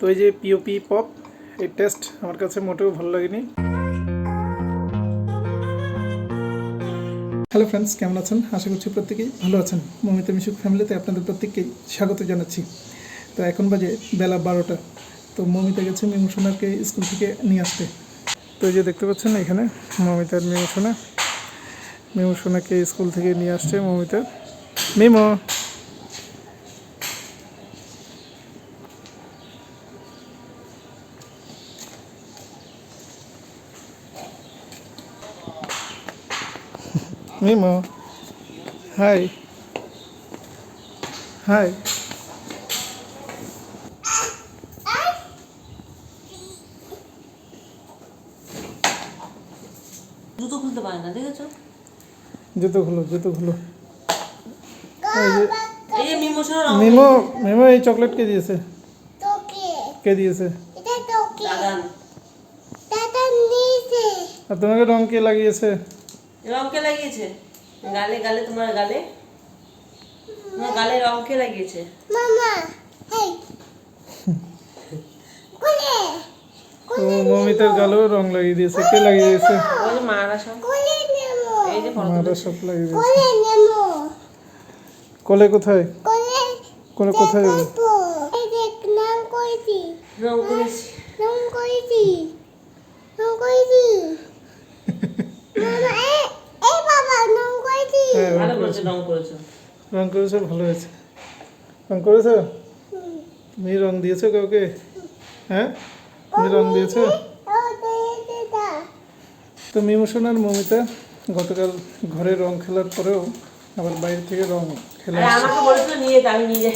তো এই যে পিওপি পপ এই টেস্ট আমার কাছে মোটেও ভালো লাগেনি। হ্যালো ফ্রেন্ডস কেমন আছেন? আশা করছি প্রত্যেকেই ভালো আছেন। মমিতা মিশুক ফ্যামিলিতে আপনাদের প্রত্যেককেই স্বাগত জানাচ্ছি। তো এখন বাজে বেলা বারোটা। তো মমিতা গেছে মিমুসোনাকে স্কুল থেকে নিয়ে আসতে। তো এই যে দেখতে পাচ্ছেন এখানে মমিতার মিমুসোনা। মিমুসোনাকে স্কুল থেকে নিয়ে আসছে মমিতা। মিমো! মিমো। হাই। হাই। জুতো খুলতে পারে না দেখেছ? জুতো খুলো জুতো খুলো। মিমো মিমো এই চকলেট কে দিয়েছে। কে দিয়েছে? আর তোমাকে রং কে লাগিয়েছে? রং কে লাগিয়েছে? গালে গালে তোমার গালে? তোমার গালে রং কে লাগিয়েছে? মামা হেই কোলে তো মমিতার গালেও রং লাগিয়ে দিয়েছে। কে লাগিয়ে দিয়েছে? ওই যে মারা সব। কোলে এই যে ফটো মারা সব লাগিয়ে দিয়েছে। কোলে কোথায়? কোলে কোলে কোথায় নাম করেছি। রং করেছি। নাম করেছি। নাম করেছি মামা এ এই বাবা নাম করেছি হ্যাঁ ভালো করেছ রং করেছ। রং করেছে ভালো হয়েছে। রং করেছ? তুমি রং দিয়েছ কাউকে? হ্যাঁ? তুমি রং দিয়েছ? তো মিমোশনার মমিতা গতকাল ঘরে রং খেলার পরেও আবার বাইরে থেকে রং খেলে আরে আমাকে বলেছিল নিয়ে আমি নিয়ে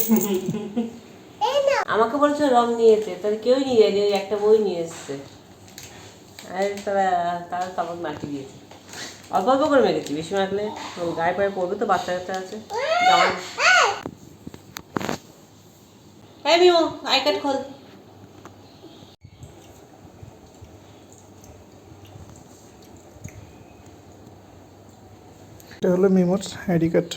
এই আমাকে বলেছিল রং নিয়ে যেতে তাহলে কেউই নিয়ে যায়নি ওই একটা বই নিয়ে এসছে। আর তারা তারা তারপর মাটি দিয়েছে। অল্প অল্প করে মেরেছি, বেশি মাখলে গায়ে পায়ে পড়বে তো, বাচ্চা কাচ্চা আছে। হ্যাঁ আই কার্ড হলো মিমোর আইডি কার্ড।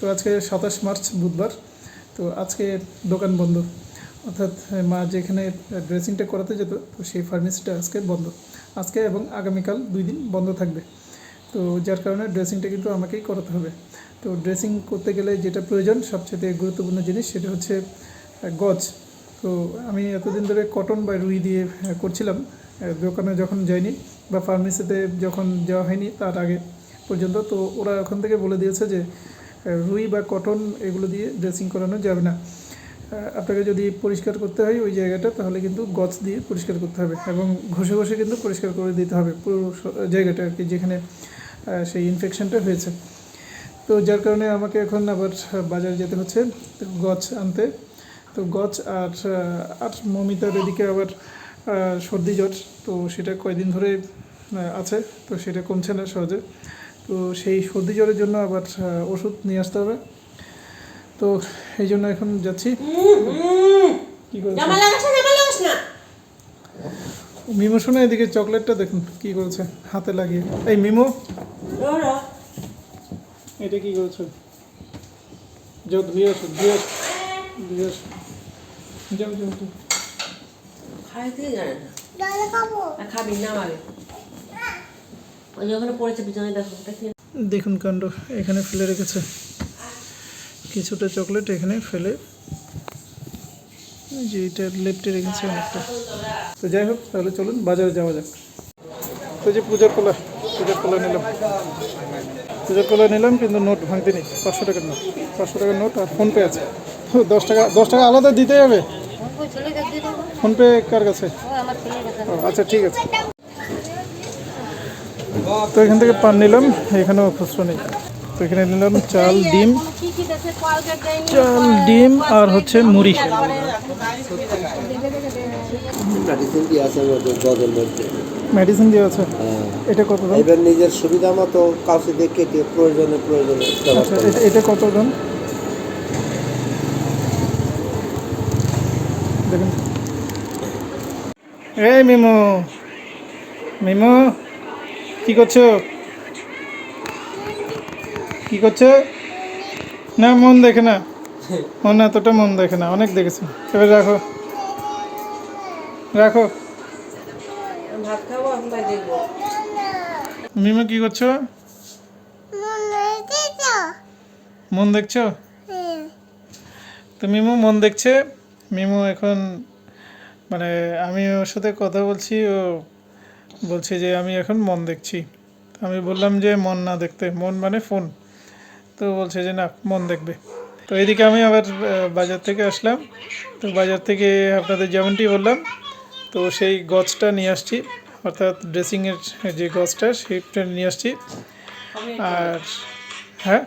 তো আজকে সাতাশ মার্চ বুধবার, তো আজকে দোকান বন্ধ। অর্থাৎ মা যেখানে ড্রেসিংটা করাতে যেত, তো সেই ফার্মেসিটা আজকে বন্ধ। আজকে এবং আগামীকাল দুই দিন বন্ধ থাকবে। তো যার কারণে ড্রেসিংটা কিন্তু আমাকেই করাতে হবে। তো ড্রেসিং করতে গেলে যেটা প্রয়োজন সবচেয়ে গুরুত্বপূর্ণ জিনিস সেটা হচ্ছে গজ। তো আমি এতদিন ধরে কটন বা রুই দিয়ে করছিলাম। দোকানে যখন যাইনি বা ফার্মেসিতে যখন যাওয়া হয়নি তার আগে পর্যন্ত, তো ওরা ওখান থেকে বলে দিয়েছে যে রুই বা কটন এগুলো দিয়ে ড্রেসিং করানো যাবে না। আপনাকে যদি পরিষ্কার করতে হয় ওই জায়গাটা, তাহলে কিন্তু গজ দিয়ে পরিষ্কার করতে হবে এবং ঘষে ঘষে কিন্তু পরিষ্কার করে দিতে হবে পুরো জায়গাটা আর কি যেখানে সেই ইনফেকশনটা হয়েছে। তো যার কারণে আমাকে এখন আবার বাজারে যেতে হচ্ছে গছ আনতে। তো গছ আর আর মমিতার এদিকে আবার সর্দি জ্বর, তো সেটা কয়দিন ধরে আছে, তো সেটা কমছে না সহজে। তো সেই সর্দি জ্বরের জন্য আবার ওষুধ নিয়ে আসতে হবে। তো এই জন্য এখন যাচ্ছি। কি করেছে? জামা লাগাস না জামা লাগাস না। মিমো শোনা এদিকে চকলেটটা দেখুন কি করেছে হাতে লাগিয়ে। এই মিমো এটা কি করেছ? যাও ধুয়ে আসো ধুয়ে আসো ধুয়ে আসো। যাও যাও যাও। খাই থেকে জানে না। খাব। না আমারে ওই যে ওখানে পড়েছে পিছনে দেখো দেখুন কাণ্ড এখানে ফেলে রেখেছে। কিছুটা চকলেট এখানে ফেলে। যে এটা লেফটে রেখেছে অনেকটা। তো যাই হোক, তাহলে চলুন বাজারে যাওয়া যাক। তো যে পূজার কলা পূজার কলা নিলাম। পূজার কলা নিলাম, কিন্তু নোট ভাঙতে নেই পাঁচশো টাকার নোট। পাঁচশো টাকার নোট আর ফোনপে আছে। দশ টাকা দশ টাকা আলাদা দিতে হবে। ফোনপে কার কাছে? আচ্ছা ঠিক আছে। তো এখান থেকে পান নিলাম, এখানেও খুচরো নেই। তো এখানে নিলাম চাল ডিম। চাল ডিম আর হচ্ছে মুড়ি। মেডিসিন দিয়ে আছে আছে? এটা কত দাম? এবার নিজের সুবিধা মতো কাউকে দিয়ে কেটে প্রয়োজনে প্রয়োজনে আচ্ছা এটা এটা কত দাম? দেখুন। এই মিমো। মিমো কি করছ? কি করছে? না মন দেখে না। মন এতটা মন দেখে না। অনেক দেখেছে। এবার রাখো। রাখো। মিমু কি করছ? মন দেখছ? তো মিমু মন দেখছে। মিমু এখন মানে আমি ওর সাথে কথা বলছি ও বলছে যে আমি এখন মন দেখছি। আমি বললাম যে মন না দেখতে। মন মানে ফোন। তো বলছে যে না মন দেখবে। তো এদিকে আমি আবার বাজার থেকে আসলাম। তো বাজার থেকে আপনাদের যেমনটি বললাম তো সেই গছটা নিয়ে আসছি। অর্থাৎ ড্রেসিংয়ের যে গছটা সেইটা নিয়ে আসছি। আর হ্যাঁ?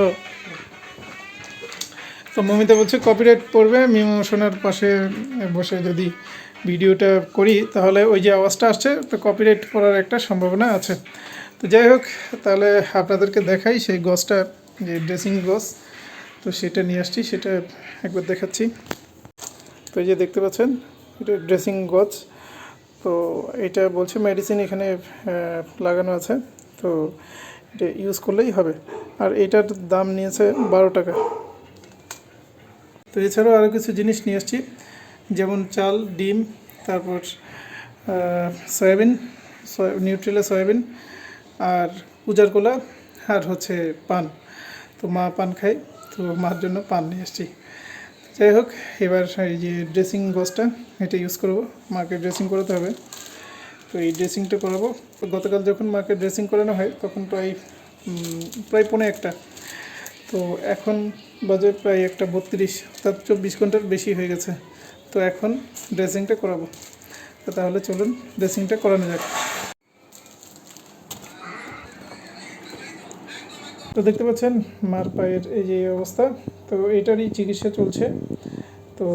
ও। তো মমিতা বলছে কপিরাইট পড়বে মিমো শোনার পাশে বসে যদি ভিডিওটা করি তাহলে ওই যে আওয়াজটা আসছে তো কপিরাইট পড়ার একটা সম্ভাবনা আছে। তো যাই হোক, তাহলে আপনাদেরকে দেখাই সেই গছটা, যে ড্রেসিং গছ। তো সেটা নিয়ে আসছি, সেটা একবার দেখাচ্ছি। তো এই যে দেখতে পাচ্ছেন, এটা ড্রেসিং গছ। তো এটা বলছে মেডিসিন এখানে লাগানো আছে। তো এটা ইউজ করলেই হবে। আর এটার দাম নিয়েছে বারো টাকা। তো এছাড়াও আরও কিছু জিনিস নিয়ে আসছি। যেমন চাল, ডিম, তারপর সয়াবিন, সয়া- নিউট্রিলা সয়াবিন। আর পূজার কোলা আর হচ্ছে পান। তো মা পান খায়, তো মার জন্য পান নিয়ে এসেছি যাই হোক, এবার এই যে ড্রেসিং বক্সটা এটা ইউজ করব। মাকে ড্রেসিং করাতে হবে। তো এই ড্রেসিংটা করাবো। গতকাল যখন মাকে ড্রেসিং করানো হয়, তখন প্রায় প্রায় পৌনে একটা। তো এখন বাজে প্রায় একটা বত্রিশ, অর্থাৎ চব্বিশ ঘণ্টার বেশি হয়ে গেছে। তো এখন ড্রেসিংটা করাবো। তো তাহলে চলুন ড্রেসিংটা করানো যাক। তো দেখতে পাচ্ছেন মার পায়ের এই যে অবস্থা তো এটারই চিকিৎসা চলছে। তো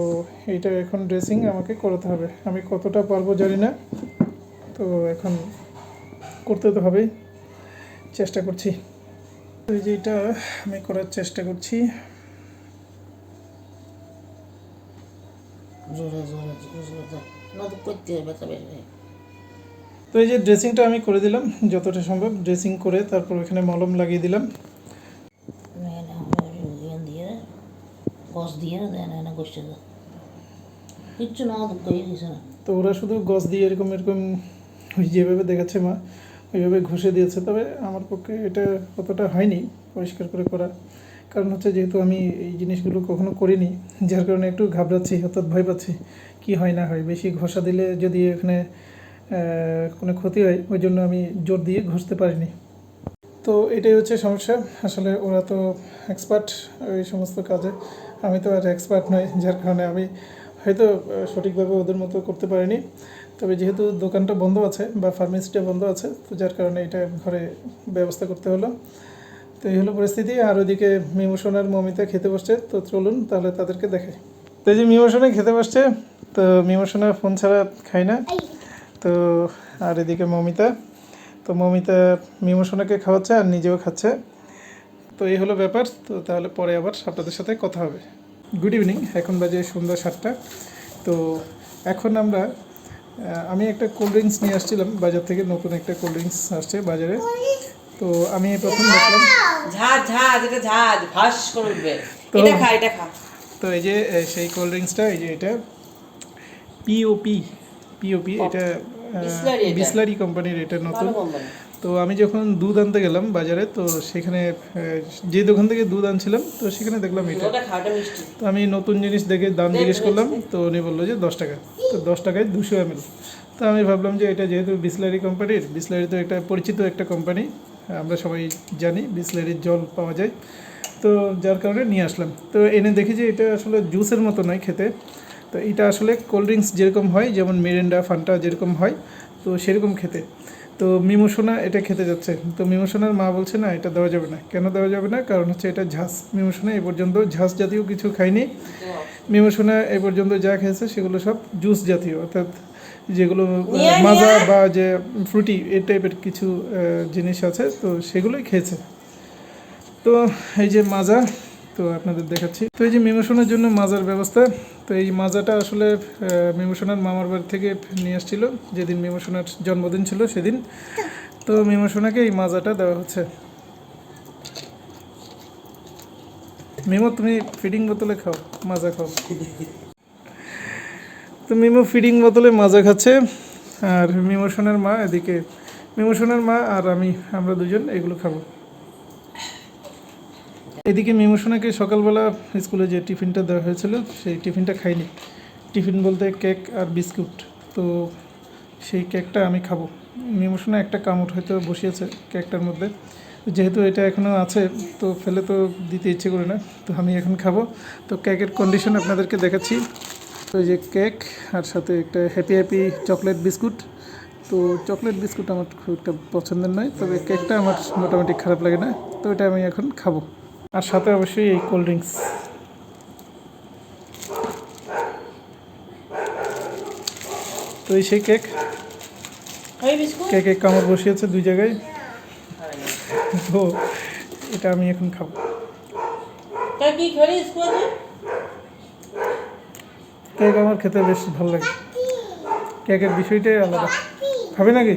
এইটা এখন ড্রেসিং আমাকে করাতে হবে। আমি কতটা পারব জানি না। তো এখন করতে তো হবেই। চেষ্টা করছি। তো এই যে এটা আমি করার চেষ্টা করছি। তো এই যে ড্রেসিংটা আমি করে দিলাম যতটা সম্ভব ড্রেসিং করে তারপর ওখানে মলম লাগিয়ে দিলাম দিয়ে গছ দিয়ে দেন না গোষ্ঠী কিচ্ছু না কই কিছু না। তো ওরা শুধু গজ দিয়ে এরকম এরকম যেভাবে দেখাচ্ছে মা, ওইভাবে ঘষে দিয়েছে। তবে আমার পক্ষে এটা অতটা হয়নি পরিষ্কার করে করা কারণ হচ্ছে যেহেতু আমি এই জিনিসগুলো কখনো করিনি, যার কারণে একটু ঘাবড়াচ্ছি, অর্থাৎ ভয় পাচ্ছি কি হয়, না হয়। বেশি ঘষা দিলে যদি এখানে কোনো ক্ষতি হয়, ওই জন্য আমি জোর দিয়ে ঘষতে পারিনি। তো এটাই হচ্ছে সমস্যা। আসলে ওরা তো এক্সপার্ট ওই সমস্ত কাজে। আমি তো আর এক্সপার্ট নই, যার কারণে আমি হয়তো সঠিকভাবে ওদের মতো করতে পারিনি। তবে যেহেতু দোকানটা বন্ধ আছে বা ফার্মেসিটা বন্ধ আছে, তো যার কারণে এটা ঘরে ব্যবস্থা করতে হলো। তো এই হলো পরিস্থিতি। আর ওইদিকে মিমোশন আর মমিতা খেতে বসছে, তো চলুন তাহলে তাদেরকে দেখাই। তো এই যে মিমোশনে খেতে বসছে, তো মিমোশনা ফোন ছাড়া খায় না। তো আর এদিকে মমিতা, তো মমিতা মিমোশনাকে খাওয়াচ্ছে আর নিজেও খাচ্ছে। তো এই হলো ব্যাপার। তো তাহলে পরে আবার আপনাদের সাথে কথা হবে। গুড ইভিনিং এখন বাজে সন্ধ্যা সাতটা। তো এখন আমরা আমি একটা কোল্ড ড্রিঙ্কস নিয়ে আসছিলাম বাজার থেকে নতুন একটা কোল্ড ড্রিঙ্কস আসছে বাজারে। তো আমি প্রথম দেখলাম ঝাঁজ ঝাঁজ এটা ঝাঁজ ভাস করে উঠবে। তো- এটা খা এটা খা। তো এই যে সেই কোল্ড ড্রিঙ্কসটা এই যে এটা পিওপি পিওপি এটা বিসলারি কোম্পানির এটা। নতুন। তো আমি যখন দুধ আনতে গেলাম বাজারে তো সেখানে যে দোকান থেকে দুধ আনছিলাম তো সেখানে দেখলাম এটা। তো আমি নতুন জিনিস দেখে দাম জিজ্ঞেস করলাম তো উনি বলল যে দশ টাকা। তো দশ টাকায় দুশো এম তো আমি ভাবলাম যে এটা যেহেতু বিসলারি কোম্পানির বিসলারি তো একটা পরিচিত একটা কোম্পানি আমরা সবাই জানি বিসলারির জল পাওয়া যায়। তো যার কারণে নিয়ে আসলাম। তো এনে দেখি যে এটা আসলে জুসের মতো নয় খেতে। তো এটা আসলে কোল্ড ড্রিঙ্কস যেরকম হয় যেমন মিরিন্ডা ফান্টা যেরকম হয় তো সেরকম খেতে। তো মিমোসোনা এটা খেতে যাচ্ছে। তো মিমোসোনার মা বলছে না এটা দেওয়া যাবে না। কেন দেওয়া যাবে না? কারণ হচ্ছে এটা ঝাঁস। মিমোসোনা এ পর্যন্ত ঝাঁস জাতীয় কিছু খাইনি মিমোসোনা এ পর্যন্ত যা খেয়েছে সেগুলো সব জুস জাতীয় অর্থাৎ যেগুলো মাজা বা যে ফ্রুটি এই টাইপের কিছু জিনিস আছে তো সেগুলোই খেয়েছে। তো এই যে মাজা তো আপনাদের দেখাচ্ছি। তো এই যে মিমোশনের জন্য মাজার ব্যবস্থা, তো এই মাজাটা আসলে মিমোশনের মামার বাড়ি থেকে নিয়ে আসছিল, যেদিন মিমোশনের জন্মদিন ছিল সেদিন। তো মিমো সোনাকে এই মাজাটা দেওয়া হচ্ছে। মিমো, তুমি ফিডিং বোতলে খাও, মাজা খাও। তো মিমো ফিডিং বোতলে মাজা খাচ্ছে, আর মিমো সোনার মা এদিকে মিমো সোনার মা আর আমি, আমরা দুজন এগুলো খাব। এদিকে মিমো সোনাকে সকালবেলা স্কুলে যে টিফিনটা দেওয়া হয়েছিল, সেই টিফিনটা খাইনি। টিফিন বলতে কেক আর বিস্কুট। তো সেই কেকটা আমি খাব। মিমোশনে একটা কামড় হয়তো বসিয়েছে কেকটার মধ্যে। যেহেতু এটা এখনও আছে, তো ফেলে তো দিতে ইচ্ছে করে না। তো আমি এখন খাব। তো কেকের কন্ডিশন আপনাদেরকে দেখাচ্ছি। তো এই যে কেক আর সাথে একটা হ্যাপি হ্যাপি চকলেট বিস্কুট তো চকলেট বিস্কুট আমার খুব একটা পছন্দের নয়, তবে কেকটা আমার মোটামুটি খারাপ লাগে না। তো এটা আমি এখন খাব। আর সাথে অবশ্যই এই কোল্ড ড্রিঙ্কস তো এই সেই কেক বিস্কুট? কেকে কামড় বসিয়েছে দুই জায়গায়। তো এটা আমি এখন খাব। কেক আমার খেতে বেশ ভালো লাগে। কেকের বিষয়টাই আলাদা। খাবে নাকি?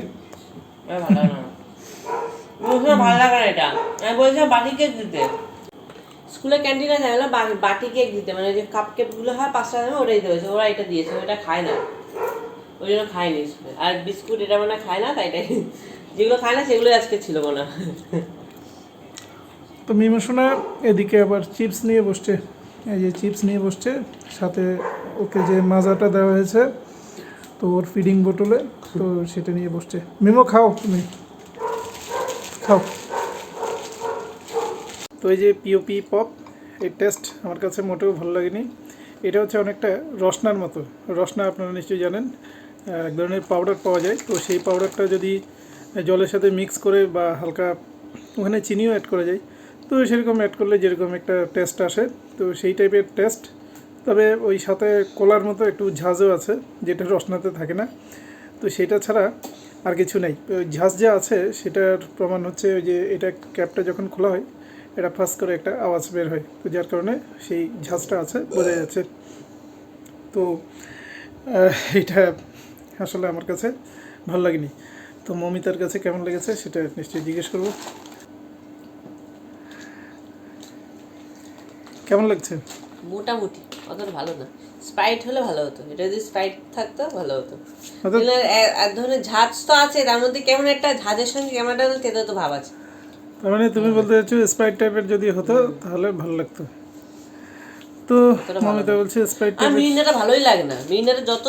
ভালো লাগে না এটা। আমি বলছিলাম বাটি কেক দিতে। স্কুলে ক্যান্টিনে যায় না বাটি কেক দিতে। মানে যে কাপ কেকগুলো হয়, পাঁচটা দামে ওটাই দিয়েছে ওরা এটা দিয়েছে, ওটা খায় না। ওই জন্য খায়নি আর বিস্কুট এটা মনে খায় না, তাই এটাই যেগুলো খায় না, সেগুলোই আজকে ছিল মনে তো মিমোশোনা এদিকে আবার চিপস নিয়ে বসছে। এই যে চিপস নিয়ে বসছে, সাথে ওকে যে মাজাটা দেওয়া হয়েছে, তো ওর ফিডিং বোটলে তো সেটা নিয়ে বসছে। মিমো, খাও তুমি। খাও। তো এই যে পিওপি পপ এই টেস্ট আমার কাছে মোটেও ভালো লাগেনি। এটা হচ্ছে অনেকটা রসনার মতো। রসনা আপনারা নিশ্চয়ই জানেন এক ধরনের পাউডার পাওয়া যায়। তো সেই পাউডারটা যদি জলের সাথে মিক্স করে বা হালকা ওখানে চিনিও অ্যাড করা যায়, তো সেরকম অ্যাড করলে যেরকম একটা টেস্ট আসে। তো সেই টাইপের টেস্ট তবে ওই সাথে কোলার মতো একটু ঝাঁজও আছে, যেটা রসনাতে থাকে না। তো সেটা ছাড়া আর কিছু নেই। ঝাঁজ যা আছে, সেটার প্রমাণ হচ্ছে ওই যে এটা ক্যাপটা যখন খোলা হয় এটা ফার্স্ট করে একটা আওয়াজ বের হয়। তো যার কারণে সেই ঝাঁজটা আছে বোঝা যাচ্ছে। তো এটা আসলে আমার কাছে ভালো লাগেনি। তো মমিতার কাছে কেমন লেগেছে সেটা নিশ্চয়ই জিজ্ঞেস করব। কেমন লাগছে? মোটামুটি অতটা ভালো না। স্প্রাইট হলে ভালো হতো। এটা যদি স্প্রাইট থাকতো ভালো হতো। এক ধরনের ঝাঁজ তো আছে তার মধ্যে কেমন একটা ঝাঁজের সঙ্গে কেমন একটা তেতো তো ভাব আছে। তার মানে তুমি বলতে চাচ্ছো স্প্রাইট টাইপের যদি হতো তাহলে ভালো লাগতো। তো মমিতা বলছে স্প্রাইট আর মিরিন্ডাটা ভালোই লাগে না। মিরিন্ডাটা যত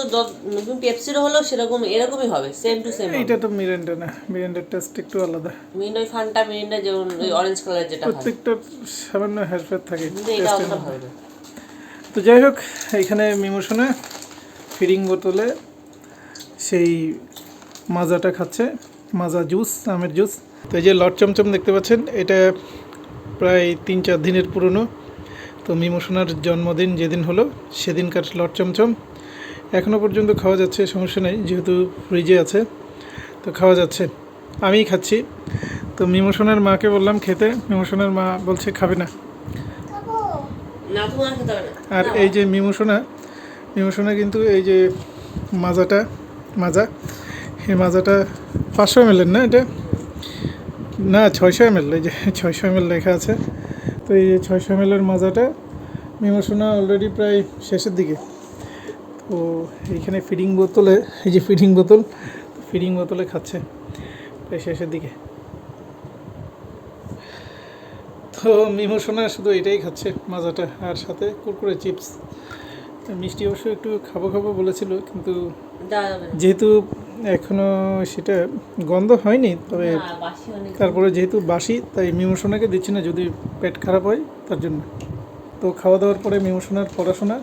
নতুন পেপসিরও হলো সেরকম এরকমই হবে সেম টু সেম এটা তো মিরেন্ডা না। মিরেন্ডার টেস্ট একটু আলাদা। মিরিন্ডা ফান্টা মিরিন্ডা যেমন ওই অরেঞ্জ কালার যেটা হয়। প্রত্যেকটার সামান্য হেরফের থাকে তো যাই হোক এখানে মিমোশনে ফিডিং বোতলে সেই মাজাটা খাচ্ছে মাজা জুস আমের জুস তো এই যে লট চমচম দেখতে পাচ্ছেন এটা প্রায় তিন চার দিনের পুরনো। তো মিমোশনার জন্মদিন যেদিন হলো সেদিনকার লট চমচম। এখনও পর্যন্ত খাওয়া যাচ্ছে সমস্যা নেই যেহেতু ফ্রিজে আছে তো খাওয়া যাচ্ছে। আমিই খাচ্ছি। তো মিমোশনার মাকে বললাম খেতে মিমোশনার মা বলছে খাবে না। আর এই যে মিমোশোনা মিমোশোনা কিন্তু এই যে মাজাটা মাজা এই মাজাটা পাঁচশো এম না এটা? না ছয়শো এম এল এই যে ছয়শো এম এল লেখা আছে। তো এই যে ছয়শো এম এর মাজাটা মিমোশোনা অলরেডি প্রায় শেষের দিকে। তো এইখানে ফিডিং বোতলে এই যে ফিডিং বোতল ফিডিং বোতলে খাচ্ছে প্রায় শেষের দিকে। তো মিমোশোনা শুধু এটাই খাচ্ছে মাজাটা আর সাথে কুরকুরে চিপস। মিষ্টি অবশ্য একটু খাব খাব বলেছিল কিন্তু যেহেতু এখনও সেটা গন্ধ হয়নি তবে তারপরে যেহেতু বাসি তাই মিমোশোনাকে দিচ্ছি না যদি পেট খারাপ হয় তার জন্য। তো খাওয়া দাওয়ার পরে মিমোশোনার পড়াশোনা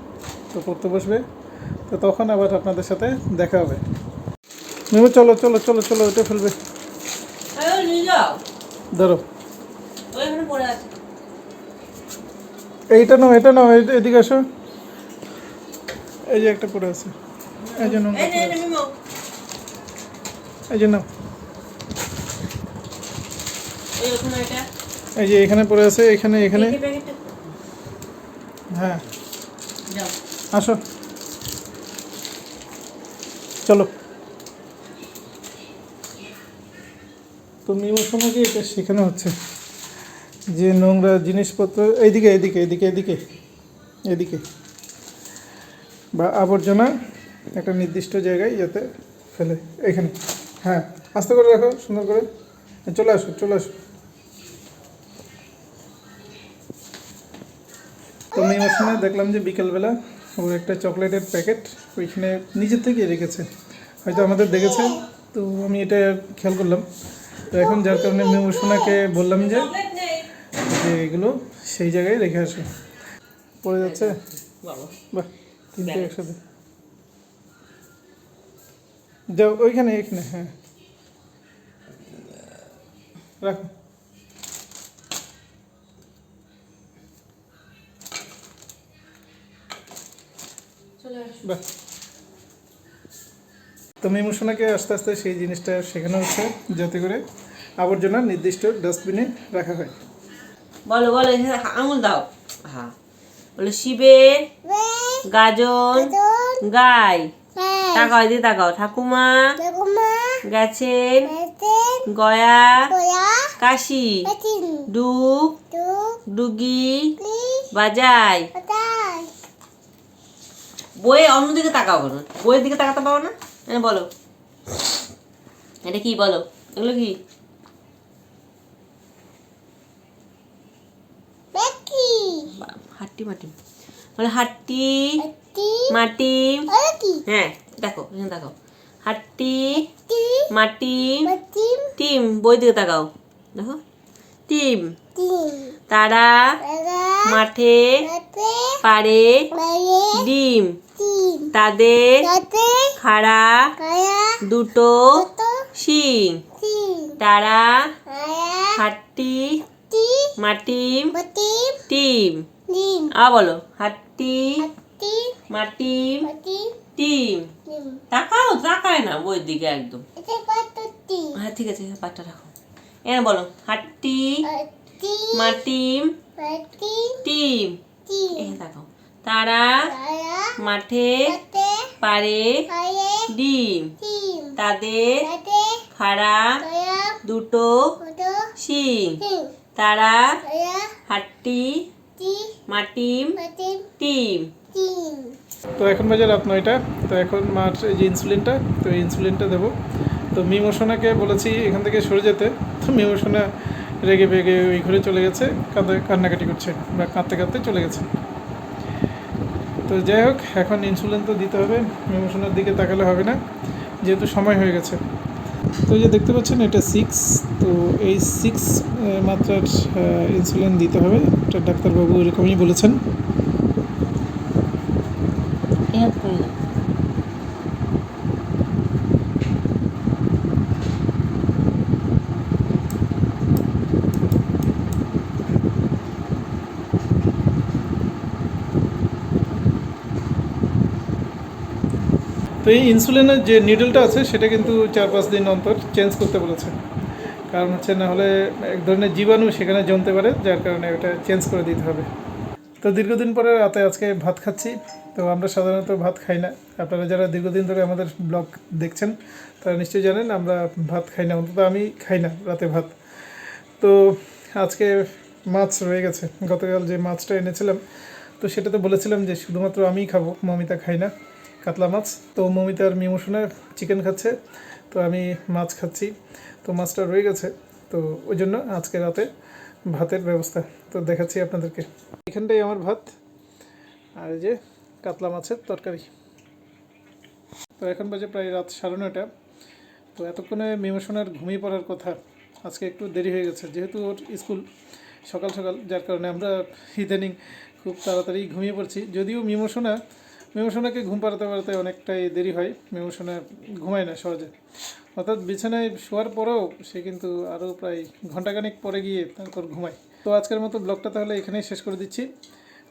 তো পড়তে বসবে তো তখন আবার আপনাদের সাথে দেখা হবে। মিমো চলো চলো চলো চলো ওটা ফেলবে। ধরো। এইটা নাও এটা নাও এদিকে আসো। এই যে একটা পড়ে আছে। এই যে নোংরা এই যে নাও। এই যে এখানে পড়ে আছে এখানে এখানে। হ্যাঁ। আসো। চলো। তো মিমোশনাকে এটা শেখানো হচ্ছে? যে নোংরা জিনিসপত্র এইদিকে এইদিকে এইদিকে এইদিকে এদিকে বা আবর্জনা একটা নির্দিষ্ট জায়গায় যাতে ফেলে এখানে। হ্যাঁ আস্তে করে রাখো সুন্দর করে। চলে আসো চলে আসো। তো মেয়ে মিমোশনে দেখলাম যে বিকেলবেলা ও একটা চকলেটের প্যাকেট ওইখানে নিজের থেকেই রেখেছে। হয়তো আমাদের দেখেছে তো আমি এটা খেয়াল করলাম। তো এখন যার কারণে মিমোশনাকে বললাম যে যে এগুলো সেই জায়গায় রেখে আসো। পড়ে যাচ্ছে? বাবা। বাহ তিনটে একসাথে। যাও ওইখানে এখানে হ্যাঁ। রাখো। তো মিমোশনাকে আস্তে আস্তে সেই জিনিসটা শেখানো হচ্ছে যাতে করে আবর্জনা নির্দিষ্ট ডাস্টবিনে রাখা হয়। বলো বলো আঙুল দাও। হ্যাঁ বলো শিবের গাজন গাই তাকাও দিয়ে তাকাও। ঠাকুমা। গেছেন। গয়া। কাশি। তু ডুগি। ওটাই বইয়ে অন্যদিকে তাকাও কেন? বইয়ের দিকে তাকাতে পারো না? হ্যাঁ বলো। এটা কি বলো? এগুলো কি? হাট্টি মাটি। বলে হাট্টি। মাটি। হ্যাঁ দেখো এখানে দেখো। হাট্টি মাটি টিম বই দিকে তাকাও। দেখো টিম। তারা মাঠে পারে ডিম। তাদের খাড়া দুটো শিং। তারা হাট্টি তি মাটিম টিম। আ বলো হাট্টি তি মাটিম টিম। তাকাও তাকায় না বইয়ের দিকে একদম। হ্যাঁ ঠিক আছে পাটটা রাখো। এখানে বলো হাট্টি। মাটিম টিম। এখানে তাকাও তারা মাঠে পারে ডিম। তাদের খাড়া দুটো শিং। তারা হাট্টি তি মাটিম বেতিম টিম। তো এখন বাজে রাত নয়টা তো এখন মার এই যে ইনসুলিনটা তো এই ইনসুলিনটা দেবো। তো মিমোশনাকে বলেছি এখান থেকে সরে যেতে তো মিমোশনা রেগে বেগে ওই ঘরে চলে গেছে কাঁদে কান্নাকাটি করছে বা কাঁদতে কাঁদতে চলে গেছে। তো যাই হোক এখন ইনসুলিন তো দিতে হবে মিমোশনার দিকে তাকালে হবে না যেহেতু সময় হয়ে গেছে। তো এই যে দেখতে পাচ্ছেন, এটা সিক্স তো এই সিক্স মাত্রার ইনসুলিন দিতে হবে। এটা ডাক্তারবাবু এরকমই বলেছেন। এই ইনসুলিনের যে নিডলটা আছে, সেটা কিন্তু চার পাঁচ দিন অন্তর চেঞ্জ করতে বলেছে। কারণ হচ্ছে না হলে এক ধরনের জীবাণু সেখানে জমতে পারে, যার কারণে ওটা চেঞ্জ করে দিতে হবে। তো দীর্ঘদিন পরে রাতে আজকে ভাত খাচ্ছি, তো আমরা সাধারণত ভাত খাই না। আপনারা যারা দীর্ঘদিন ধরে আমাদের ব্লগ দেখছেন, তারা নিশ্চয়ই জানেন আমরা ভাত খাই না, অন্তত আমি খাই না রাতে ভাত। তো আজকে মাছ রয়ে গেছে। গতকাল যে মাছটা এনেছিলাম, তো সেটা তো বলেছিলাম যে শুধুমাত্র আমিই খাব, মমিতা খাই না। কাতলা মাছ। তো মমিতার মিমোশনে চিকেন খাচ্ছে। তো আমি মাছ খাচ্ছি। তো মাছটা রয়ে গেছে। তো ওই জন্য আজকে রাতে ভাতের ব্যবস্থা। তো দেখাচ্ছি আপনাদেরকে। এখানটাই আমার ভাত। আর যে কাতলা মাছের তরকারি। তো এখন বাজে প্রায় রাত সাড়ে নয়টা। তো এতক্ষণে মিমোশনের ঘুমিয়ে পড়ার কথা আজকে একটু দেরি হয়ে গেছে। যেহেতু ওর স্কুল সকাল সকাল, যার কারণে আমরা ইদানিং খুব তাড়াতাড়ি ঘুমিয়ে পড়ছি। যদিও মিমোশনা মিমোশনাকে ঘুম পাড়াতে পাড়াতে অনেকটাই দেরি হয়। মিমোশনা ঘুমায় না সহজে। অর্থাৎ বিছানায় শোয়ার পরেও সে কিন্তু আরও প্রায় ঘন্টাখানেক পরে গিয়ে তারপর ঘুমায়। তো আজকের মতো ব্লগটা তাহলে এখানেই শেষ করে দিচ্ছি।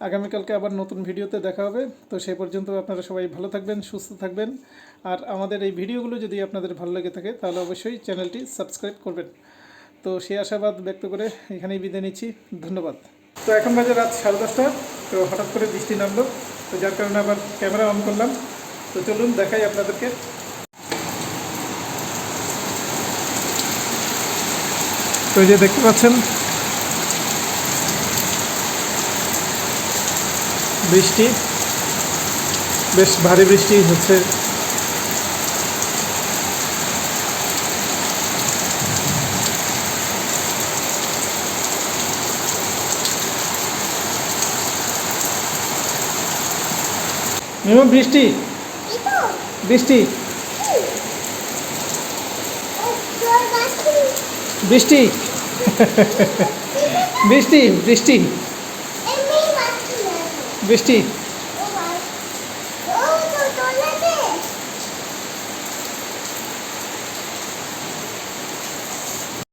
আগামীকালকে আবার নতুন ভিডিওতে দেখা হবে। তো সেই পর্যন্ত আপনারা সবাই ভালো থাকবেন, সুস্থ থাকবেন। আর আমাদের এই ভিডিওগুলো যদি আপনাদের ভালো লেগে থাকে, তাহলে অবশ্যই চ্যানেলটি সাবস্ক্রাইব করবেন। তো সেই আশাবাদ ব্যক্ত করে এখানেই বিদায় নিচ্ছি। ধন্যবাদ। তো এখন বাজে রাত সাড়ে দশটা। তো হঠাৎ করে বৃষ্টি নামলো। তো যার কারণে আবার ক্যামেরা অন করলাম। তো চলুন দেখাই আপনাদেরকে। তো যে দেখতে পাচ্ছেন, বৃষ্টি, বেশ ভারী বৃষ্টি হচ্ছে মিমো বৃষ্টি। এটা বৃষ্টি। তোর বাকি বৃষ্টি বৃষ্টি। বৃষ্টি এমনি বাকি বৃষ্টি।